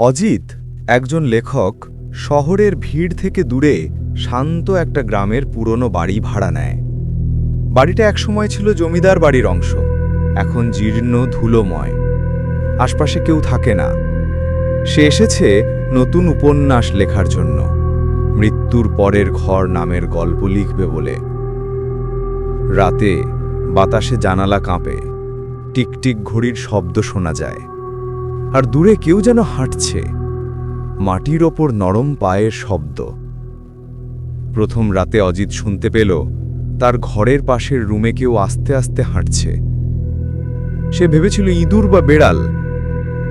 অজিত, একজন লেখক, শহরের ভিড় থেকে দূরে শান্ত একটা গ্রামের পুরনো বাড়ি ভাড়া নেয়। বাড়িটা একসময় ছিল জমিদার বাড়ির অংশ, এখন জীর্ণ ধুলোময়। আশপাশে কেউ থাকে না। সে এসেছে নতুন উপন্যাস লেখার জন্য। মৃত্যুর পরের ঘর নামের গল্প লিখবে বলে। রাতে বাতাসে জানালা কাঁপে। টিকটিক ঘড়ির শব্দ শোনা যায়। আর দূরে কেউ যেন হাঁটছে। মাটির ওপর নরম পায়ের শব্দ। প্রথম রাতে অজিত শুনতে পেল, তার ঘরের পাশের রুমে কেউ আস্তে আস্তে হাঁটছে। সে ভেবেছিল ইঁদুর বা বেড়াল,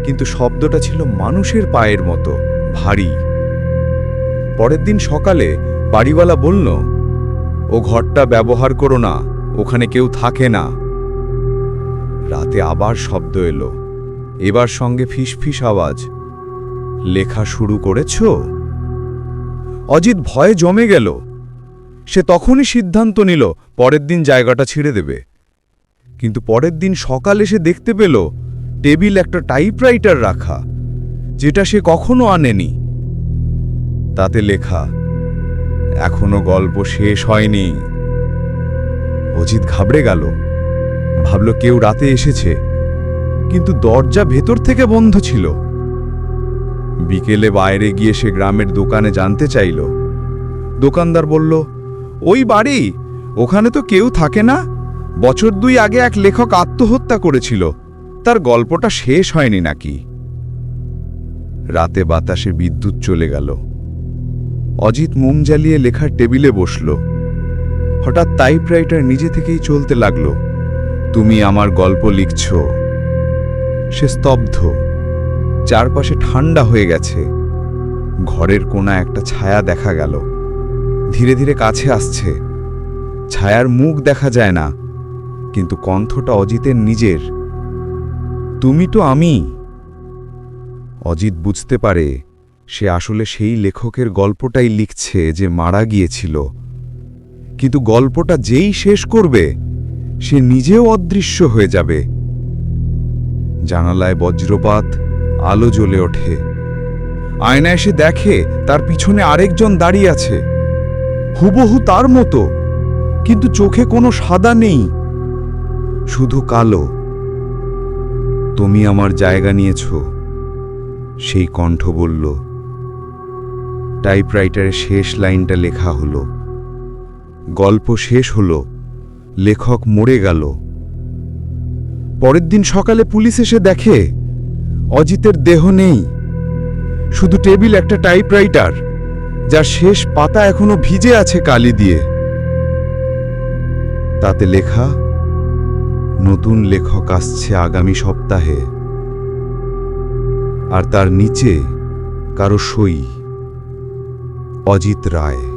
কিন্তু শব্দটা ছিল মানুষের পায়ের মতো, ভারী। পরের দিন সকালে বাড়িওয়ালা বলল, ও ঘরটা ব্যবহার করো না, ওখানে কেউ থাকে না। রাতে আবার শব্দ এলো। এবার সঙ্গে ফিসফিস আওয়াজ। লেখা শুরু করেছ? অজিত ভয়ে জমে গেল। সে তখনই সিদ্ধান্ত নিল, পরের দিন জায়গাটা ছেড়ে দেবে। কিন্তু পরের দিন সকালে সে দেখতে পেল, টেবিল একটা টাইপরাইটার রাখা, যেটা সে কখনো আনেনি। তাতে লেখা, এখনও গল্প শেষ হয়নি। অজিত ঘাবড়ে গেল। ভাবল, কেউ রাতে এসেছে। কিন্তু দরজা ভেতর থেকে বন্ধ ছিল। বিকেলে বাইরে গিয়ে সে গ্রামের দোকানে জানতে চাইল। দোকানদার বলল, ওই বাড়ি? ওখানে তো কেউ থাকে না। বছর দুই আগে এক লেখক আত্মহত্যা করেছিল। তার গল্পটা শেষ হয়নি নাকি? রাতে বাতাসে বিদ্যুৎ চলে গেল। অজিত মোম জ্বালিয়ে লেখার টেবিলে বসল। হঠাৎ টাইপরাইটার নিজে থেকেই চলতে লাগল। তুমি আমার গল্প লিখছ। সে স্তব্ধ। চারপাশে ঠান্ডা হয়ে গেছে। ঘরের কোনা একটা ছায়া দেখা গেল। ধীরে ধীরে কাছে আসছে। ছায়ার মুখ দেখা যায় না, কিন্তু কণ্ঠটা অজিতের নিজের। তুমি তো আমি! অজিত বুঝতে পারে, সে আসলে সেই লেখকের গল্পটাই লিখছে যে মারা গিয়েছিল। কিন্তু গল্পটা যেই শেষ করবে, সে নিজেও অদৃশ্য হয়ে যাবে। জানালায় বজ্রপাত, আলো জ্বলে ওঠে। আয়না এসে দেখে তার পিছনে আরেকজন দাঁড়িয়ে আছে। হুবহু তার মতো, কিন্তু চোখে কোনো সাদা নেই, শুধু কালো। তুমি আমার জায়গা নিয়েছ সেই কণ্ঠ বলল। টাইপরাইটারের শেষ লাইনটা লেখা হলো। গল্প শেষ হলো। লেখক মরে গেল। পরের দিন সকালে পুলিশ এসে দেখে, অজিতের দেহ নেই। শুধু টেবিল একটা টাইপরাইটার, যার শেষ পাতা এখনও ভিজে আছে কালি দিয়ে। তাতে লেখা, নতুন লেখক আসছে আগামী সপ্তাহে। আর তার নিচে, কারও সই। অজিত রায়।